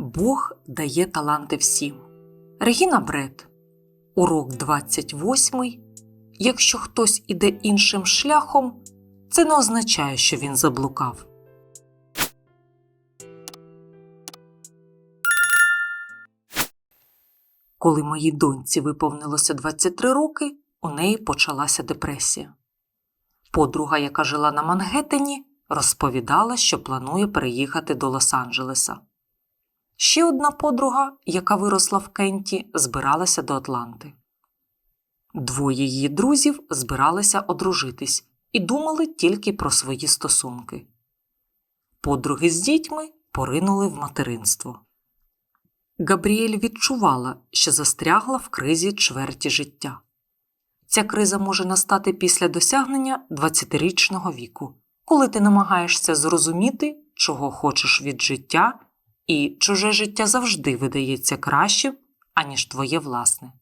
Бог дає таланти всім. Регіна Бред. Урок 28. Якщо хтось іде іншим шляхом, це не означає, що він заблукав. Коли моїй доньці виповнилося 23 роки, у неї почалася депресія. Подруга, яка жила на Мангеттені, розповідала, що планує переїхати до Лос-Анджелеса. Ще одна подруга, яка виросла в Кенті, збиралася до Атланти. Двоє її друзів збиралися одружитись і думали тільки про свої стосунки. Подруги з дітьми поринули в материнство. Габріель відчувала, що застрягла в кризі чверті життя. Ця криза може настати після досягнення 20-річного віку, коли ти намагаєшся зрозуміти, чого хочеш від життя, і чуже життя завжди видається кращим, аніж твоє власне.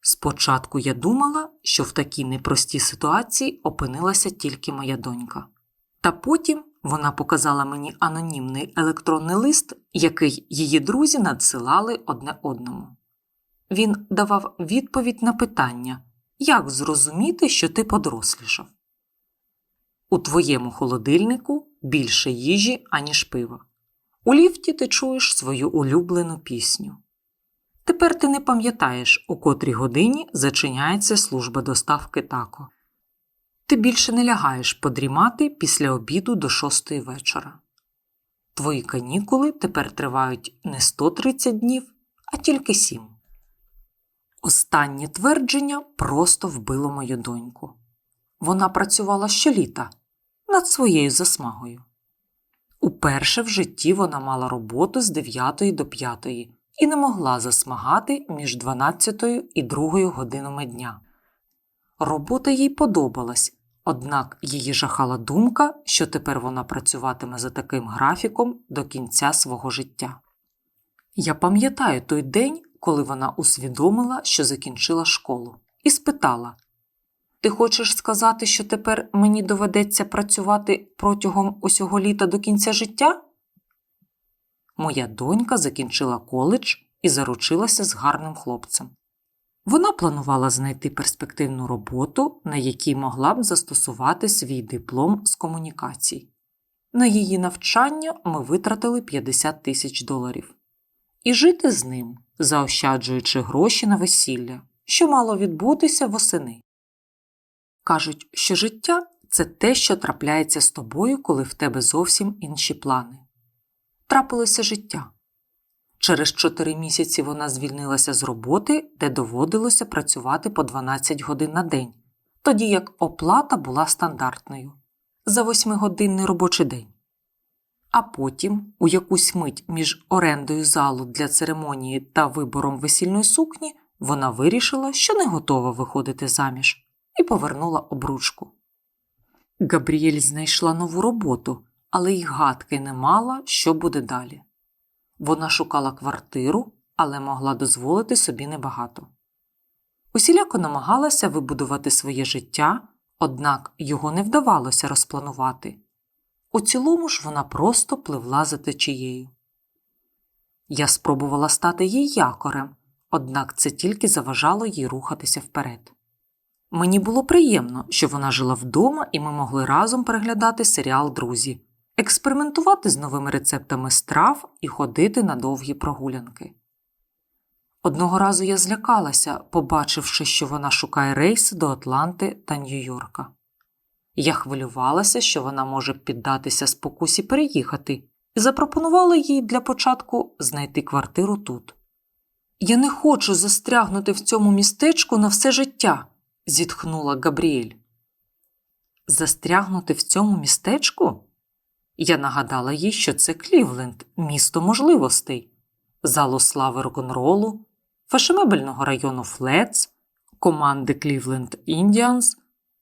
Спочатку я думала, що в такій непростій ситуації опинилася тільки моя донька. Та потім вона показала мені анонімний електронний лист, який її друзі надсилали одне одному. Він давав відповідь на питання, як зрозуміти, що ти подорослішав. У твоєму холодильнику більше їжі, аніж пива. У ліфті ти чуєш свою улюблену пісню. Тепер ти не пам'ятаєш, у котрій годині зачиняється служба доставки тако. Ти більше не лягаєш подрімати після обіду до шостої вечора. Твої канікули тепер тривають не 130 днів, а тільки 7. Останнє твердження просто вбило мою доньку. Вона працювала щоліта над своєю засмагою. Уперше в житті вона мала роботу з 9 до 5 і не могла засмагати між 12 і 2 годинами дня. Робота їй подобалась, однак її жахала думка, що тепер вона працюватиме за таким графіком до кінця свого життя. Я пам'ятаю той день, коли вона усвідомила, що закінчила школу, і спитала: Ти хочеш сказати, що тепер мені доведеться працювати протягом усього літа до кінця життя? Моя донька закінчила коледж і заручилася з гарним хлопцем. Вона планувала знайти перспективну роботу, на якій могла б застосувати свій диплом з комунікацій. На її навчання ми витратили 50 тисяч доларів. І жити з ним, заощаджуючи гроші на весілля, що мало відбутися восени. Кажуть, що життя це те, що трапляється з тобою, коли в тебе зовсім інші плани. Трапилося життя. Через чотири місяці вона звільнилася з роботи, де доводилося працювати по 12 годин на день, тоді як оплата була стандартною за восьмигодинний робочий день. А потім, у якусь мить між орендою залу для церемонії та вибором весільної сукні, вона вирішила, що не готова виходити заміж, і повернула обручку. Габріель знайшла нову роботу, але й гадки не мала, що буде далі. Вона шукала квартиру, але могла дозволити собі небагато. Усіляко намагалася вибудувати своє життя, однак його не вдавалося розпланувати. У цілому ж вона просто пливла за течією. Я спробувала стати їй якорем, однак це тільки заважало їй рухатися вперед. Мені було приємно, що вона жила вдома і ми могли разом переглядати серіал Друзі, експериментувати з новими рецептами страв і ходити на довгі прогулянки. Одного разу я злякалася, побачивши, що вона шукає рейси до Атланти та Нью-Йорка. Я хвилювалася, що вона може піддатися спокусі переїхати, і запропонувала їй для початку знайти квартиру тут. Я не хочу застрягнути в цьому містечку на все життя, зітхнула Габріель. Застрягнути в цьому містечку? Я нагадала їй, що це Клівленд, місто можливостей, залу слави рок-н-ролу, фешенебельного району Флетс, команди Клівленд Індіанс,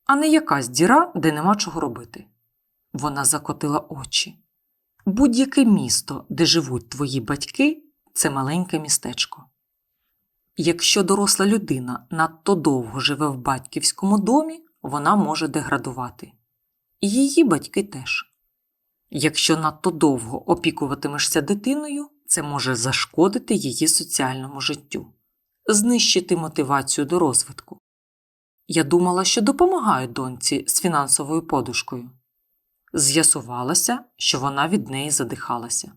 а не якась діра, де нема чого робити. Вона закотила очі. Будь-яке місто, де живуть твої батьки, це маленьке містечко. Якщо доросла людина надто довго живе в батьківському домі, вона може деградувати. І її батьки теж. Якщо надто довго опікуватимешся дитиною, це може зашкодити її соціальному життю, знищити мотивацію до розвитку. Я думала, що допомагаю доньці з фінансовою подушкою. З'ясувалося, що вона від неї задихалася.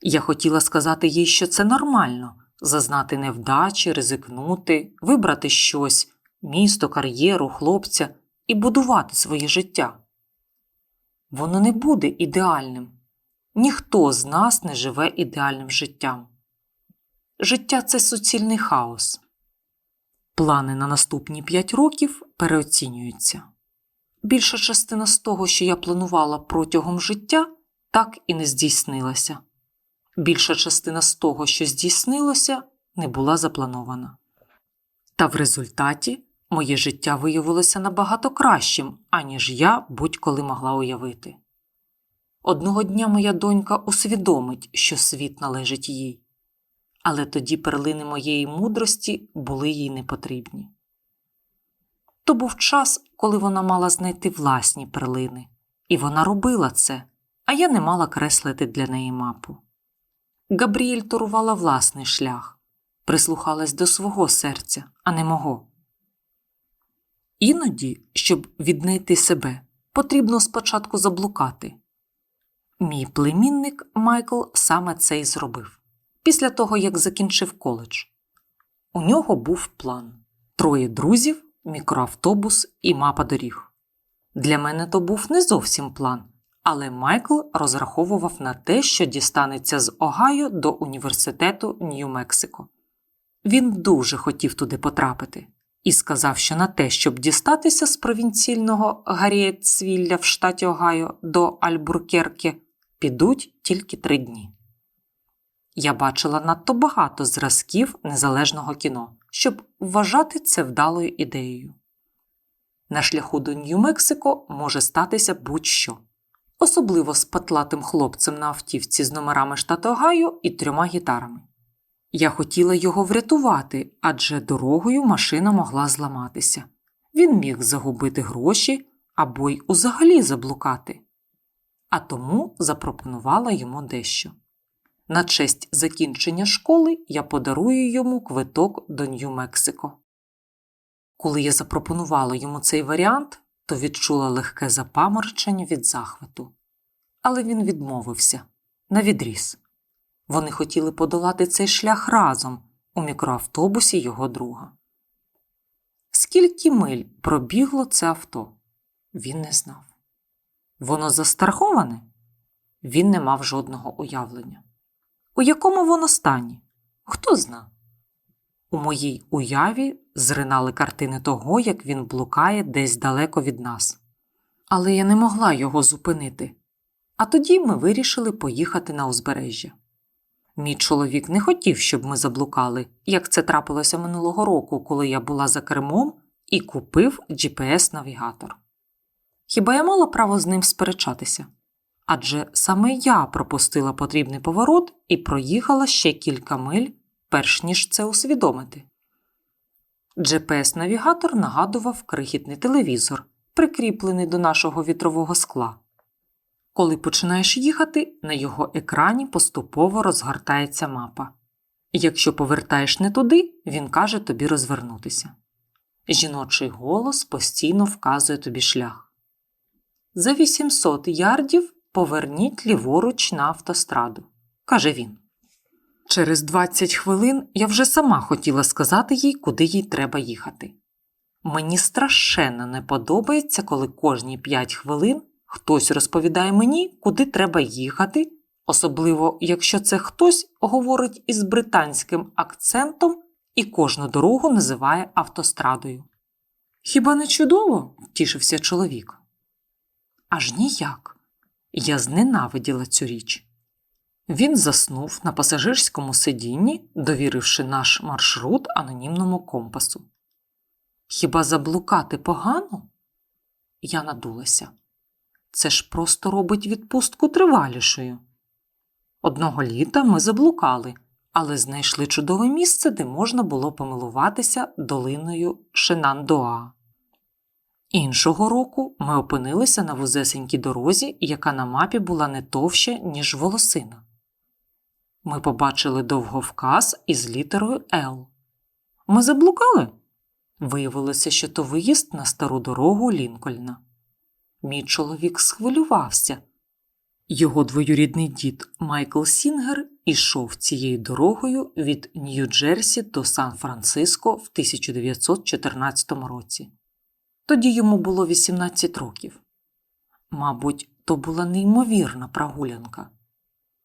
Я хотіла сказати їй, що це нормально зазнати невдачі, ризикнути, вибрати щось, місто, кар'єру, хлопця і будувати своє життя. Воно не буде ідеальним. Ніхто з нас не живе ідеальним життям. Життя це суцільний хаос. Плани на наступні 5 років переоцінюються. Більша частина з того, що я планувала протягом життя, так і не здійснилася. Більша частина з того, що здійснилося, не була запланована. Та в результаті моє життя виявилося набагато кращим, аніж я будь-коли могла уявити. Одного дня моя донька усвідомить, що світ належить їй, але тоді перлини моєї мудрості були їй не потрібні. То був час, коли вона мала знайти власні перлини, і вона робила це, а я не мала креслити для неї мапу. Габріель турувала власний шлях, прислухалась до свого серця, а не мого. Іноді, щоб віднайти себе, потрібно спочатку заблукати. Мій племінник Майкл саме це й зробив після того, як закінчив коледж. У нього був план троє друзів, мікроавтобус і мапа доріг. Для мене то був не зовсім план, але Майкл розраховував на те, що дістанеться з Огайо до університету Нью-Мексико. Він дуже хотів туди потрапити і сказав, що на те, щоб дістатися з провінційного Гарієтсвілля в штаті Огайо до Альбуркерке, підуть тільки три дні. Я бачила надто багато зразків незалежного кіно, щоб вважати це вдалою ідеєю. На шляху до Нью-Мексико може статися будь-що, особливо з патлатим хлопцем на автівці з номерами штату Огайо і трьома гітарами. Я хотіла його врятувати, адже дорогою машина могла зламатися. Він міг загубити гроші або й узагалі заблукати. А тому запропонувала йому дещо. На честь закінчення школи я подарую йому квиток до Нью-Мексико. Коли я запропонувала йому цей варіант, то відчула легке запаморчення від захвату. Але він відмовився на відріз. Вони хотіли подолати цей шлях разом у мікроавтобусі його друга. Скільки миль пробігло це авто? Він не знав. Воно застраховане? Він не мав жодного уявлення. У якому воно стані? Хто зна? У моїй уяві зринали картини того, як він блукає десь далеко від нас. Але я не могла його зупинити. А тоді ми вирішили поїхати на узбережжя. Мій чоловік не хотів, щоб ми заблукали, як це трапилося минулого року, коли я була за кермом і купив GPS-навігатор. Хіба я мала право з ним сперечатися? Адже саме я пропустила потрібний поворот і проїхала ще кілька миль, перш ніж це усвідомити. GPS-навігатор нагадував крихітний телевізор, прикріплений до нашого вітрового скла. Коли починаєш їхати, на його екрані поступово розгортається мапа. Якщо повертаєш не туди, він каже тобі розвернутися. Жіночий голос постійно вказує тобі шлях. За 800 ярдів поверніть ліворуч на автостраду, каже він. Через 20 хвилин я вже сама хотіла сказати їй, куди їй треба їхати. Мені страшенно не подобається, коли кожні 5 хвилин хтось розповідає мені, куди треба їхати, особливо якщо це хтось говорить із британським акцентом і кожну дорогу називає автострадою. Хіба не чудово? тішився чоловік. Аж ніяк. Я зненавиділа цю річ. Він заснув на пасажирському сидінні, довіривши наш маршрут анонімному компасу. Хіба заблукати погано? Я надулася. Це ж просто робить відпустку тривалішою. Одного літа ми заблукали, але знайшли чудове місце, де можна було помилуватися долиною Шенандоа. Іншого року ми опинилися на вузесенькій дорозі, яка на мапі була не товща, ніж волосина. Ми побачили довговказ із літерою Л. Ми заблукали? Виявилося, що то виїзд на стару дорогу Лінкольна. Мій чоловік схвилювався. Його двоюрідний дід Майкл Сінгер ішов цією дорогою від Нью-Джерсі до Сан-Франциско в 1914 році. Тоді йому було 18 років. Мабуть, то була неймовірна прогулянка.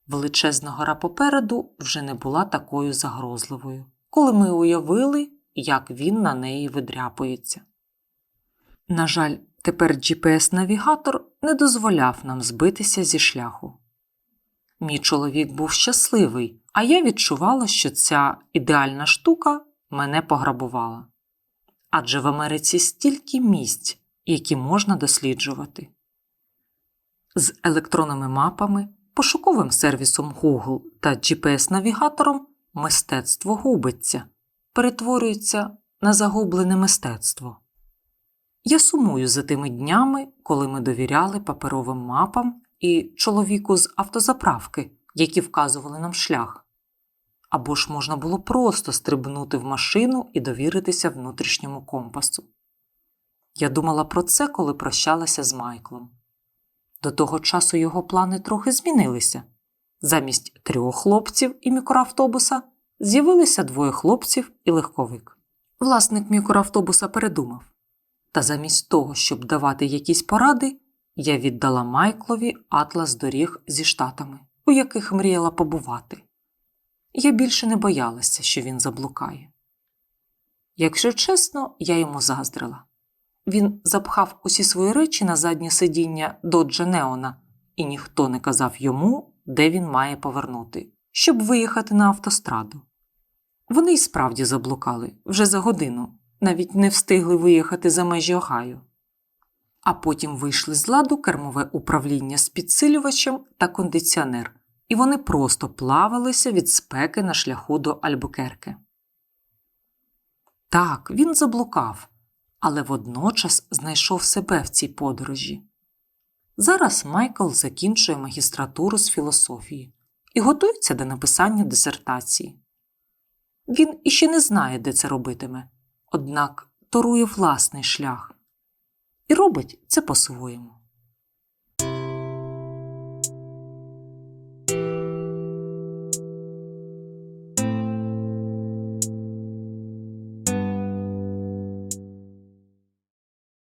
Величезна гора попереду вже не була такою загрозливою, коли ми уявили, як він на неї видряпується. На жаль, тепер GPS-навігатор не дозволяв нам збитися зі шляху. Мій чоловік був щасливий, а я відчувала, що ця ідеальна штука мене пограбувала. Адже в Америці стільки місць, які можна досліджувати. З електронними мапами, пошуковим сервісом Google та GPS-навігатором мистецтво губиться, перетворюється на загублене мистецтво. Я сумую за тими днями, коли ми довіряли паперовим мапам і чоловіку з автозаправки, які вказували нам шлях. Або ж можна було просто стрибнути в машину і довіритися внутрішньому компасу. Я думала про це, коли прощалася з Майклом. До того часу його плани трохи змінилися. Замість трьох хлопців і мікроавтобуса з'явилися двоє хлопців і легковик. Власник мікроавтобуса передумав. Та замість того, щоб давати якісь поради, я віддала Майклові атлас доріг зі штатами, у яких мріяла побувати. Я більше не боялася, що він заблукає. Якщо чесно, я йому заздрила. Він запхав усі свої речі на заднє сидіння доджа Неона, і ніхто не казав йому, де він має повернути, щоб виїхати на автостраду. Вони й справді заблукали вже за годину, навіть не встигли виїхати за межі Огайо. А потім вийшли з ладу кермове управління з підсилювачем та кондиціонер, і вони просто плавалися від спеки на шляху до Альбукерке. Так, він заблукав, але водночас знайшов себе в цій подорожі. Зараз Майкл закінчує магістратуру з філософії і готується до написання дисертації. Він іще не знає, де це робитиме, однак торує власний шлях і робить це по-своєму.